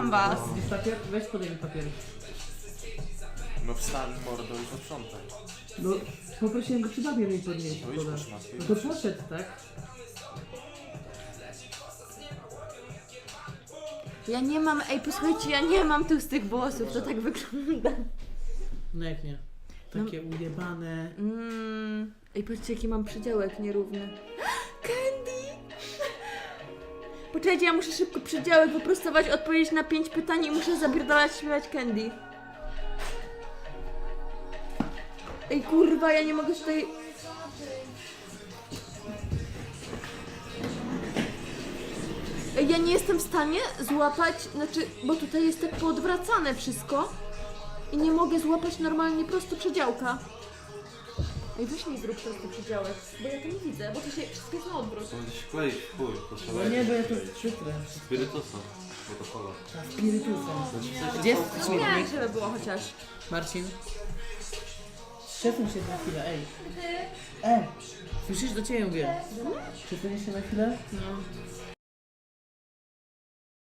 kocham was. Jest papier? Weź podaj mi papier. No wstań mordo i posprzątaj. No, poprosiłem go, czy papier mi podnieść. No idź. No to poszedł, tak? Ja nie mam, ej posłuchajcie, ja nie mam tłustych włosów, to tak wygląda. No jak nie? Takie ujebane. Mmm. Ej, patrzcie jaki mam przydziałek nierówny. Poczekajcie, ja muszę szybko przydziałek wyprostować, odpowiedzieć na pięć pytań i muszę zapierdalać śpiewać Candy. Ej kurwa, ja nie mogę tutaj... Ej, ja nie jestem w stanie złapać, znaczy, bo tutaj jest tak poodwracane wszystko i nie mogę złapać normalnie prosto przedziałka. Ej, weź mi zrób prosty przedziałek, bo ja to nie widzę, bo to się wszystko jest na odwrót. To będzie się kleić w chuj, to trzeba No nie, bo ja to przytrę. Spirytusa, bo to kola. Spirytusem. Znaczy, Gdzie jest Nie, śmietnik? żeby było chociaż. Marcin? Przesuń się na chwilę, ej. E! Słyszysz, do ciebie mówię. Przesuń się na chwilę? No.